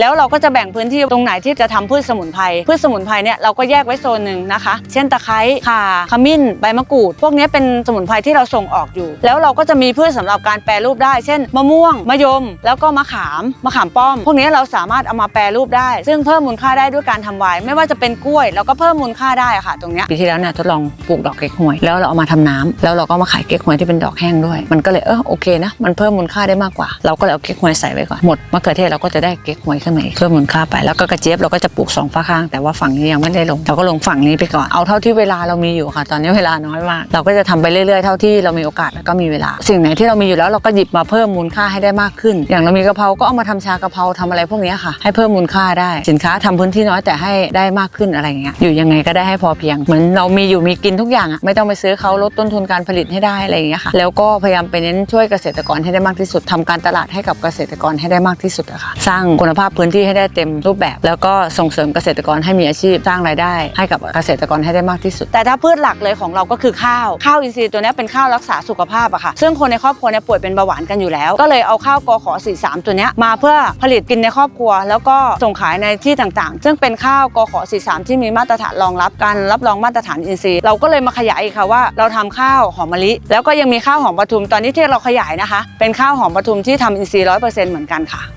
แล้วเราก็จะแบ่งพื้นที่ตรงไหนที่จะทำพืชสมุนไพรพืชสมุนไพรเนี่ยเราก็แยกไว้โซนหนึ่งนะคะ เช่นตะไคร้ข่าขมิ้น ใบมะกรูด พวกนี้เป็นสมุนไพรที่เราส่งออกอยู่ แล้วเราก็จะมีพืชสำหรับการแปรรูปได้ เช่น มะม่วงมะยม แล้วก็มะขามมะขามป้อม พวกนี้เราสามารถเอามาแปรรูปได้ ซึ่งเพิ่มมูลค่าได้ด้วยการทำไวน์ไม่ว่าจะเป็นกล้วยเราก็เพิ่มมูลค่าได้ค่ะ ตรงนี้ปีที่แล้วเนี่ยทดลองปลูกดอกเก๊กฮวย แล้วเราเอามาทำน้ำแล้วเราก็มาขายเก๊กฮวยที่เป็นดอกแห้งด้วย มันก็เลยเออโอเคนะมันเพิ่มมูลค่าได้มากกว่า เราก็เลยเอาเก๊กฮวยใส่ไว้ก่อนหมดมะเขือเทศเราก็จะได้เก๊กฮวยข้าอีกเพิ่มมูลค่าไปแล้วก็กระเจี๊ยบเราก็จะปลูกสองฝาข้าง แต่ว่าฝั่งนี้ยังไม่ได้ลงเราก็ลงฝั่งนี้ไปก่อนเอาเท่าที่เวลาเรามีอยู่ค่ะ ตอนนี้เวลาน้อยมากเราก็จะทำไปเรื่อยๆเท่าที่เรามีโอกาสแล้วก็มีเวลา สิ่งไหนที่เรามีอยู่แล้วเราก็หยิบมาเพิ่มมูลค่าให้ได้มากขึ้น อย่างเรามีกะเพราก็เอามาทำชากะเพราทำอะไรพวกนี้ค่ะ ให้เพิ่มมูลค่าได้สินค้าทำพื้นที่น้อยแต่ให้ได้มากขึ้นอะไรอย่างเงี้ยอยู่ยังไงก็ได้ให้พอเพียง เหมือนเรามีอยู่มีกินทุกอย่างอะไม่ต้องไปซื้อเขาลดต้นทุนการผลิตให้ได้อะไรเงี้ยค่ะแล้วก็พยายามไปเน้นช่วยเกษตรกรให้ได้มากที่สุดทำการตลาดให้กับเกษตรกรให้ได้มากที่สุดอะค่ะสร้างคุณภาพพื้นที่ให้ได้เต็มรูปแบบ แล้วก็ส่งเสริมเกษตรกรให้มีอาชีพสร้างรายได้ ให้กับเกษตรกรให้ได้มากที่สุด แต่ถ้าพืชหลักเลยของเราก็คือข้าว ข้าวอินทรีย์ตัวนี้เป็นข้าวรักษาสุขภาพอะค่ะ ซึ่งคนในครอบครัวเนี่ยป่วยเป็นเบาหวานกันอยู่แล้ว ก็เลยเอาข้าวกขอ43 ตัวนี้มาเพื่อผลิตกินในครอบครัว แล้วก็ส่งขายในที่ต่างๆ ซึ่งเป็นข้าวกขอ43 ที่มีมาตรฐานรองรับการรับรองมาตรฐานอินทรีย์ เราก็เลยมาขยายอีกค่ะว่าเราทำข้าวหอมมะลิ แล้วก็ยังมีข้าวหอมปทุมตอนนี้ที่เราขยายนะคะ เป็นข้าวหอมปทุมที่ทำอินทรีย์ร้อยเปอร์เซ็นต์เหมือนกันค่ะ